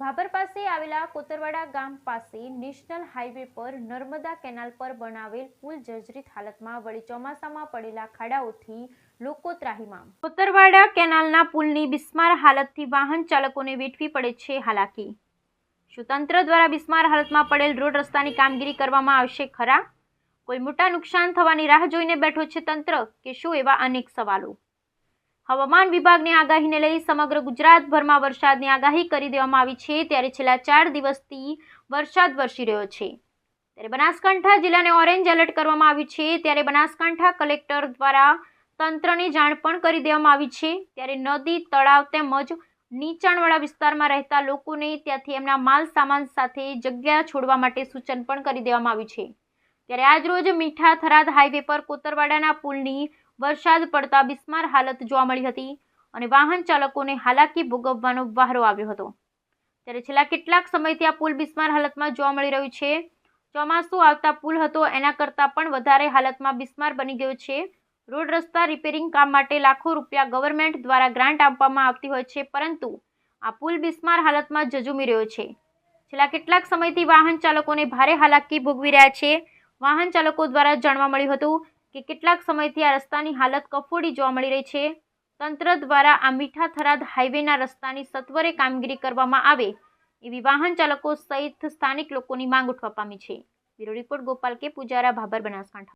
ભાભર પાસે આવેલા કોતરવાડા ગામ પાસે નેશનલ હાઈવે પર નર્મદા કેનાલ પર બનાવેલ પુલ જર્જરિત હાલતમાં વળી ચોમાસામાં પડેલા ખાડાઓથી લોકો ત્રાહિમામ. કોતરવાડા કેનાલના પુલની બિસ્માર હાલતથી વાહન ચાલકોને વેઠવી પડે છે હાલાકી. શું તંત્ર દ્વારા બિસ્માર હાલતમાં પડેલ રોડ રસ્તાની કામગીરી કરવામાં આવશે ખરા? કોઈ મોટા નુકસાન થવાની રાહ જોઈને બેઠો છે તંત્ર કે શું એવા અનેક સવાલો? હવામાન વિભાગની આગાહીને લઈ સમગ્ર ગુજરાતભરમાં વરસાદની આગાહી કરી દેવામાં આવી છે. ત્યારે છેલ્લા ચાર દિવસથી વરસાદ વરસી રહ્યો છે. ત્યારે બનાસકાંઠા જિલ્લાને ઓરેન્જ એલર્ટ કરવામાં આવ્યું છે. ત્યારે બનાસકાંઠા કલેક્ટર દ્વારા તંત્રને જાણ પણ કરી દેવામાં આવી છે. ત્યારે નદી, તળાવ તેમજ નીચાણવાળા વિસ્તારમાં રહેતા લોકોને ત્યાંથી એમના માલ સામાન સાથે જગ્યા છોડવા માટે સૂચન પણ કરી દેવામાં આવ્યું છે. ત્યારે આજરોજ મીઠા થરાદ હાઈવે પર કોતરવાડાના પુલની વરસાદ પડતા બિસ્માર હાલત જોવા મળી હતી અને વાહન ચાલકોને હાલાકી ભોગવવાનો વારો આવ્યો હતો. ત્યારે છેલ્લા કેટલાક સમયથી આ પુલ બિસ્માર હાલતમાં જોવા મળી રહ્યું છે. ચોમાસું આવતા પુલ હતો, એના કરતાં પણ વધારે હાલતમાં બિસ્માર બની ગયો છે. રોડ રસ્તા રિપેરિંગ કામ માટે લાખો રૂપિયા ગવર્મેન્ટ દ્વારા ગ્રાન્ટ આપવામાં આવતી હોય છે, પરંતુ આ પુલ બિસ્માર હાલતમાં જજુમી રહ્યો છે. છેલ્લા કેટલાક સમયથી વાહન ચાલકોને ભારે હાલાકી ભોગવી રહ્યા છે. વાહન ચાલકો દ્વારા જાણવા મળ્યું હતું કે કેટલાક સમયથી આ રસ્તાની હાલત કફોડી જોવા મળી રહી છે. તંત્ર દ્વારા આ મીઠા થરાદ હાઈવેના રસ્તાની સત્વરે કામગીરી કરવામાં આવે એવી વાહન ચાલકો સહિત સ્થાનિક લોકોની માંગ ઉઠવા પામી છે. બ્યુરો રિપોર્ટ ગોપાલ કે. પૂજારા, ભાભર બનાસકાંઠા.